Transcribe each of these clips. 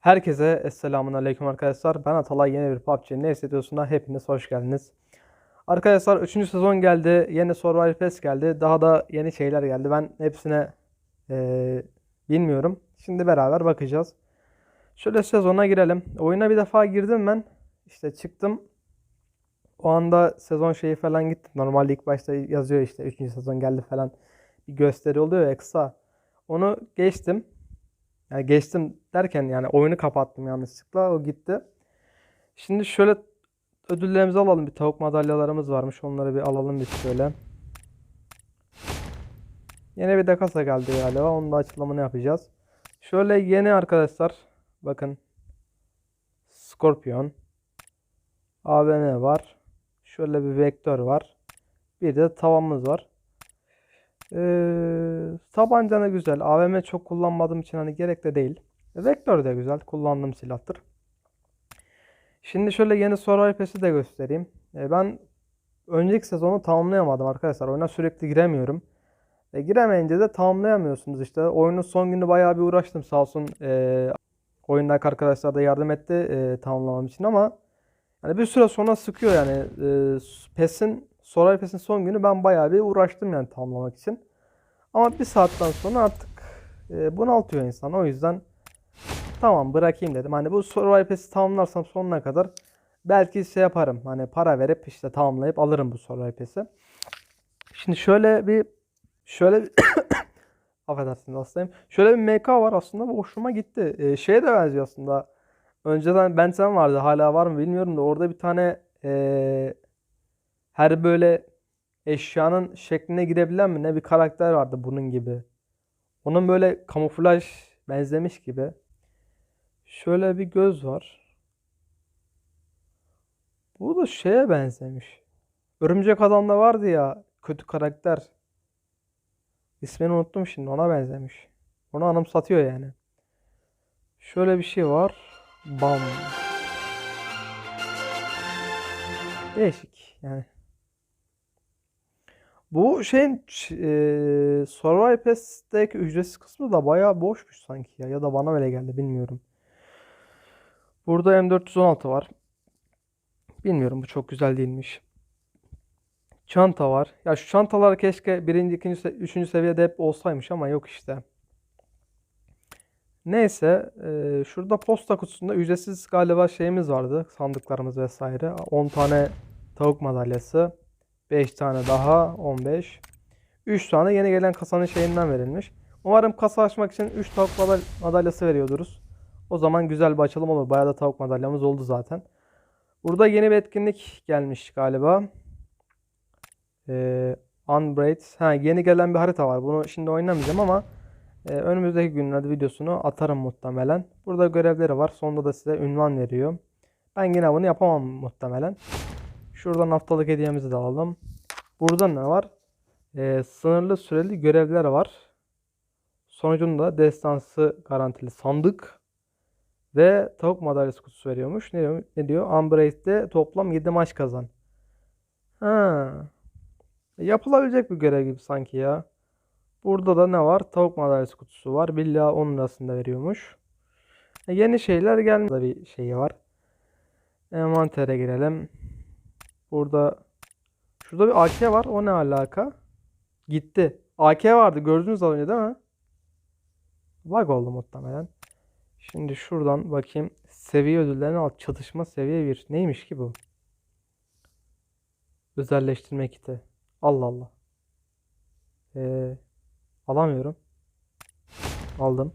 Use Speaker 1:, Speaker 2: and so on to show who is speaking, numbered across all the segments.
Speaker 1: Herkese Esselamun Aleyküm arkadaşlar. Ben Atalay yeni bir PUBG ne hissediyorsun'a hepiniz hoş geldiniz. Arkadaşlar 3. sezon geldi. Yeni Survival Pass geldi. Daha da yeni şeyler geldi. Ben hepsine eee, bilmiyorum. Şimdi beraber bakacağız. Şöyle sezona girelim. Oyuna bir defa girdim ben. İşte çıktım. O anda sezon şeyi falan gitti. Normalde ilk başta yazıyor işte 3. sezon geldi falan. Bir gösteri oluyor ya kısa. Onu geçtim. Yani geçtim derken yani oyunu kapattım yanlışlıkla. O gitti. Şimdi şöyle ödüllerimizi alalım. Bir tavuk madalyalarımız varmış. Onları bir alalım biz şöyle. Yeni bir dekasa geldi galiba. Onun da açılımını yapacağız. Şöyle yeni arkadaşlar. Bakın. Scorpion. AVM var. Şöyle bir vektör var. Bir de tavamız var. Ee, tabanca da güzel. AVM çok kullanmadığım için hani gerek de değil. Vektör de güzel. Kullandığım silahtır. Şimdi şöyle yeni Survival Pass'i de göstereyim. Ee, ben önceki sezonu tamamlayamadım arkadaşlar. Oyuna sürekli giremiyorum. E, giremeyince de tamamlayamıyorsunuz işte. Oyunun son günü bayağı bir uğraştım sağ olsun. E, oyundaki arkadaşlar da yardım etti e, tamamlamam için ama yani bir süre sonra sıkıyor yani. E, PES'in Survival Pass'in son günü ben bayağı bir uğraştım yani tamamlamak için. Ama bir saatten sonra artık e, bunaltıyor insan. O yüzden tamam bırakayım dedim. Hani bu Survival Pass'i tamamlarsam sonuna kadar belki şey yaparım. Hani para verip işte tamamlayıp alırım bu Survival Pass'i. Şimdi şöyle bir şöyle bir affedersiniz hastayım. Şöyle bir MK var aslında bu hoşuma gitti. E, şeye de benziyor aslında. Önceden Benten vardı. Hala var mı bilmiyorum da orada bir tane e, her böyle eşyanın şekline girebilen mi ne bir karakter vardı bunun gibi. Onun böyle kamuflaj benzemiş gibi. Şöyle bir göz var. Bu da şeye benzemiş. Örümcek Adam'da vardı ya kötü karakter. İsmini unuttum şimdi ona benzemiş. Onu anımsatıyor yani. Şöyle bir şey var. Bam. Değişik yani. Bu şeyin e, Survival Pass'teki ücretsiz kısmı da bayağı boşmuş sanki ya. Ya da bana öyle geldi bilmiyorum. Burada M416 var. Bilmiyorum bu çok güzel değilmiş. Çanta var. Ya şu çantalar keşke birinci, ikinci, üçüncü seviyede hep olsaymış ama yok işte. Neyse, e, şurada posta kutusunda ücretsiz galiba şeyimiz vardı. Sandıklarımız vesaire. 10 tane tavuk madalyası. 5 tane daha 15. 3 tane yeni gelen kasanın şeyinden verilmiş. Umarım kasa açmak için 3 tavuk madal- madalyası veriyorduruz. O zaman güzel bir açılım olur. Bayağı da tavuk madalyamız oldu zaten. Burada yeni bir etkinlik gelmiş galiba. Ee, Unbraid. Ha, yeni gelen bir harita var. Bunu şimdi oynamayacağım ama e, önümüzdeki günlerde videosunu atarım muhtemelen. Burada görevleri var. Sonunda da size ünvan veriyor. Ben yine bunu yapamam muhtemelen. Şuradan haftalık hediyemizi de alalım. Burada ne var? Ee, sınırlı süreli görevler var. Sonucunda destansı garantili sandık ve tavuk madalyası kutusu veriyormuş. Ne diyor? Ne diyor? Unbraid'de toplam 7 maç kazan. Ha. Yapılabilecek bir görev gibi sanki ya. Burada da ne var? Tavuk madalyası kutusu var. Billahi 10 lirasında veriyormuş. E, yeni şeyler gelmiş. Burada bir şey var. Envantere girelim. Burada şurada bir AK var. O ne alaka? Gitti. AK vardı. Gördünüz az önce değil mi? Bug oldu muhtemelen. Şimdi şuradan bakayım. Seviye ödüllerini al. Çatışma seviye 1. Neymiş ki bu? Özelleştirme kiti. Allah Allah. Ee, alamıyorum. Aldım.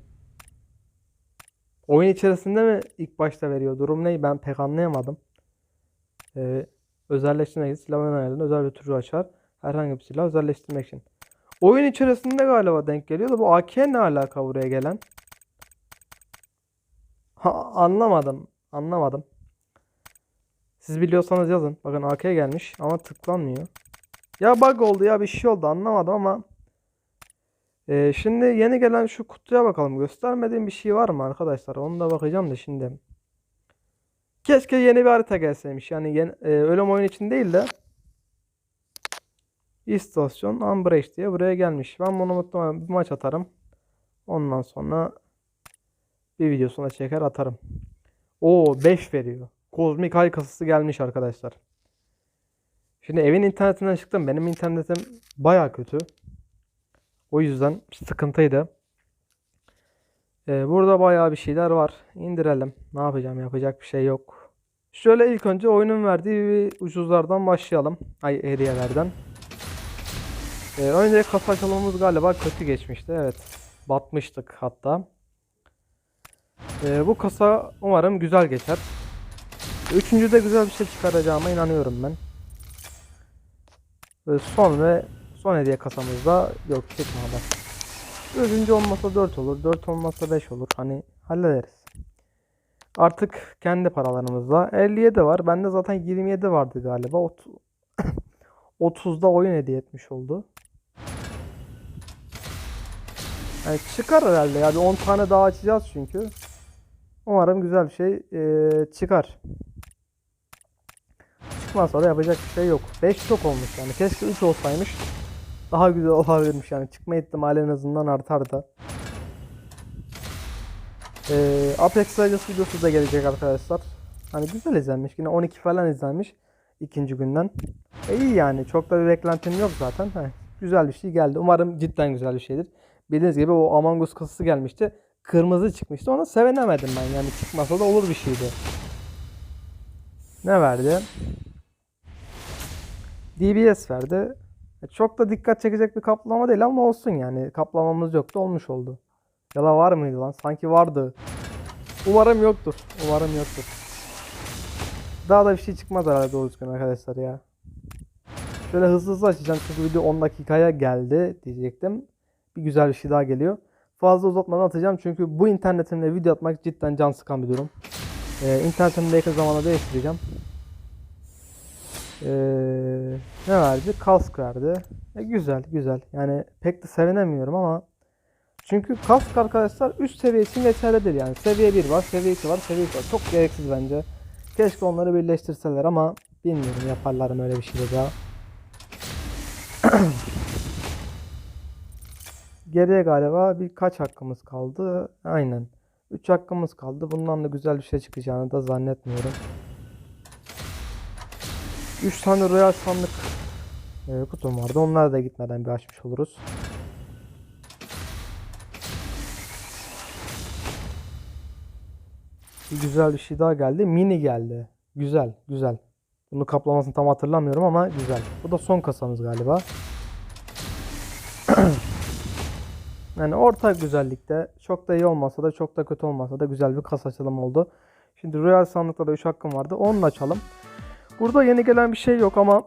Speaker 1: Oyun içerisinde mi ilk başta veriyor? Durum ne? Ben pek anlayamadım. Ee, özelleştirmek için silah ayarlarında özel bir türü açar. Herhangi bir silah özelleştirmek için. Oyun içerisinde galiba denk geliyor da bu AK ne alaka buraya gelen? Ha, anlamadım. Anlamadım. Siz biliyorsanız yazın. Bakın AK gelmiş ama tıklanmıyor. Ya bug oldu ya bir şey oldu anlamadım ama. Ee, şimdi yeni gelen şu kutuya bakalım. Göstermediğim bir şey var mı arkadaşlar? Onu da bakacağım da şimdi. Keşke yeni bir harita gelseymiş. Yani yeni, e, ölüm oyun için değil de istasyon Unbreak diye buraya gelmiş. Ben bunu muhtemelen bir maç atarım. Ondan sonra bir videosuna çeker atarım. Oo 5 veriyor. Kozmik ay kasası gelmiş arkadaşlar. Şimdi evin internetinden çıktım. Benim internetim baya kötü. O yüzden sıkıntıydı. Ee, burada bayağı bir şeyler var. İndirelim. Ne yapacağım? Yapacak bir şey yok. Şöyle ilk önce oyunun verdiği ucuzlardan başlayalım. Ay hediyelerden. Ee, önce kasa açılımımız galiba kötü geçmişti. Evet. Batmıştık hatta. Ee, bu kasa umarım güzel geçer. Üçüncüde güzel bir şey çıkaracağıma inanıyorum ben. Ve son ve son hediye kasamızda yok çıkmadı. Dördüncü olmasa 4 olur. 4 olmasa 5 olur. Hani hallederiz. Artık kendi paralarımızla. 57 var. Bende zaten 27 vardı galiba. Ot 30'da oyun hediye etmiş oldu. Yani çıkar herhalde ya. Bir 10 tane daha açacağız çünkü. Umarım güzel bir şey eee, çıkar. Çıkmazsa da yapacak bir şey yok. 5 çok olmuş yani. Keşke 3 olsaymış. Daha güzel olabilirmiş yani. Çıkma ihtimali en azından artardı. Ee, Apex Legends videosu da gelecek arkadaşlar. Hani güzel izlenmiş. Yine 12 falan izlenmiş. ikinci günden. E iyi yani. Çok da bir beklentim yok zaten. Heh, güzel bir şey geldi. Umarım cidden güzel bir şeydir. Bildiğiniz gibi o Among Us kasası gelmişti. Kırmızı çıkmıştı. Ona sevinemedim ben. Yani çıkmasa da olur bir şeydi. Ne verdi? DBS verdi. Çok da dikkat çekecek bir kaplama değil ama olsun yani. Kaplamamız yoktu olmuş oldu. Ya da var mıydı lan? Sanki vardı. Umarım yoktur. Umarım yoktur. Daha da bir şey çıkmaz herhalde doğru düzgün arkadaşlar ya. Şöyle hızlı hızlı açacağım çünkü video 10 dakikaya geldi diyecektim. Bir güzel bir şey daha geliyor. Fazla uzatmadan atacağım çünkü bu internetimle video atmak cidden can sıkan bir durum. Ee, internetimi de yakın zamanda değiştireceğim. Ee, ne verdi? Kask verdi. E, güzel güzel. Yani pek de sevinemiyorum ama çünkü kask arkadaşlar üst seviye için geçerli değil yani. Seviye 1 var, seviye 2 var, seviye 3 var. Çok gereksiz bence. Keşke onları birleştirseler ama bilmiyorum yaparlar mı öyle bir şey de daha. Geriye galiba birkaç hakkımız kaldı. Aynen. 3 hakkımız kaldı. Bundan da güzel bir şey çıkacağını da zannetmiyorum. 3 tane royal sandık e, kutum vardı. Onları da gitmeden bir açmış oluruz. Bir güzel bir şey daha geldi. Mini geldi. Güzel, güzel. Bunu kaplamasını tam hatırlamıyorum ama güzel. Bu da son kasamız galiba. Yani orta güzellikte çok da iyi olmasa da çok da kötü olmasa da güzel bir kasa açılımı oldu. Şimdi Royal sandıkta da 3 hakkım vardı. Onu açalım. Burada yeni gelen bir şey yok ama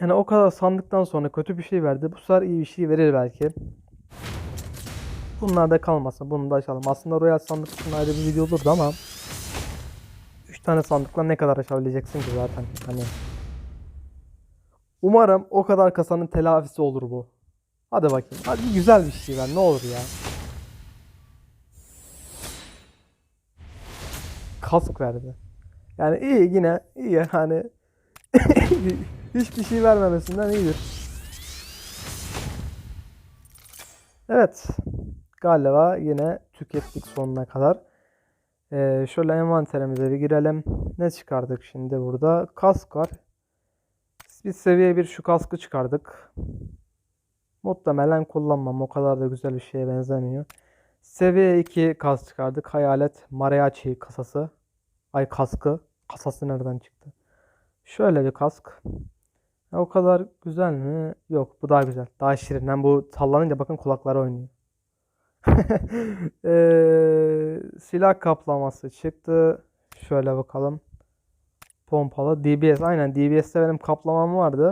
Speaker 1: yani o kadar sandıktan sonra kötü bir şey verdi. Bu sefer iyi bir şey verir belki. Bunlar da kalmasın. Bunu da açalım. Aslında Royal sandık için ayrı bir video olurdu ama 3 tane sandıkla ne kadar açabileceksin ki zaten. Hani Umarım o kadar kasanın telafisi olur bu. Hadi bakayım. Hadi güzel bir şey ver ne olur ya. Kask verdi. Yani iyi yine iyi hani hiçbir şey vermemesinden iyidir. Evet. Galiba yine tükettik sonuna kadar. Ee, şöyle envanterimize bir girelim. Ne çıkardık şimdi burada? Kask var. Biz seviye bir şu kaskı çıkardık. Muhtemelen kullanmam. O kadar da güzel bir şeye benzemiyor. Seviye 2 kask çıkardık. Hayalet Mariachi kasası. Ay kaskı. Kasası nereden çıktı? Şöyle bir kask. Ya o kadar güzel mi? Yok bu daha güzel. Daha şirin. Hem bu sallanınca bakın kulakları oynuyor. Eee, silah kaplaması çıktı. Şöyle bakalım. Pompalı. DBS. Aynen DBS'te benim kaplamam vardı.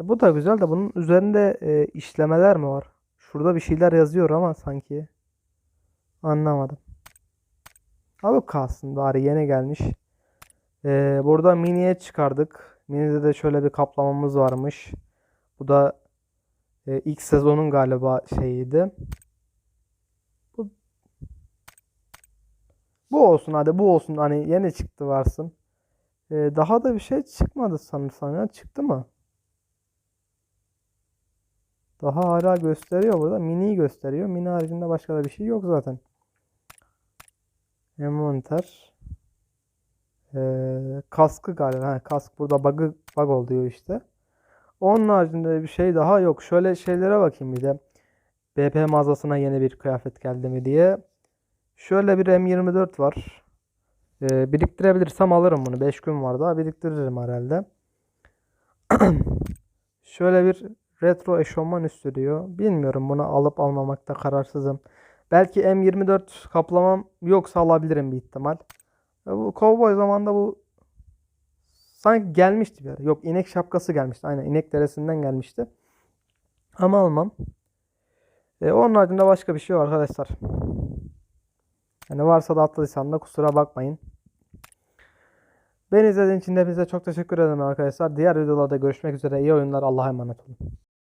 Speaker 1: E, bu da güzel de bunun üzerinde e, işlemeler mi var? Şurada bir şeyler yazıyor ama sanki. Anlamadım. Abi kalsın bari yeni gelmiş. E, burada miniye çıkardık. Mini'de de şöyle bir kaplamamız varmış. Bu da e, ilk sezonun galiba şeyiydi. Bu, bu olsun hadi bu olsun hani yeni çıktı varsın. E, daha da bir şey çıkmadı sanırsam ya. Çıktı mı? Daha hala gösteriyor burada. Mini'yi gösteriyor. Mini haricinde başka da bir şey yok zaten. Envanter. Ee, kaskı galiba. Ha, kask burada bug'ı bug oluyor işte. Onun haricinde bir şey daha yok. Şöyle şeylere bakayım bir de. BP mağazasına yeni bir kıyafet geldi mi diye. Şöyle bir M24 var. Ee, biriktirebilirsem alırım bunu. 5 gün var daha biriktiririm herhalde. Şöyle bir retro eşofman üstü diyor. Bilmiyorum bunu alıp almamakta kararsızım. Belki M24 kaplamam yoksa alabilirim bir ihtimal. Ya bu kovboy zamanında bu sanki gelmişti bir ara. Yok inek şapkası gelmişti. Aynen inek deresinden gelmişti. Ama almam. E, onun haricinde başka bir şey yok arkadaşlar. Yani varsa da atladıysam da kusura bakmayın. Beni izlediğiniz için hepinize çok teşekkür ederim arkadaşlar. Diğer videolarda görüşmek üzere. İyi oyunlar. Allah'a emanet olun.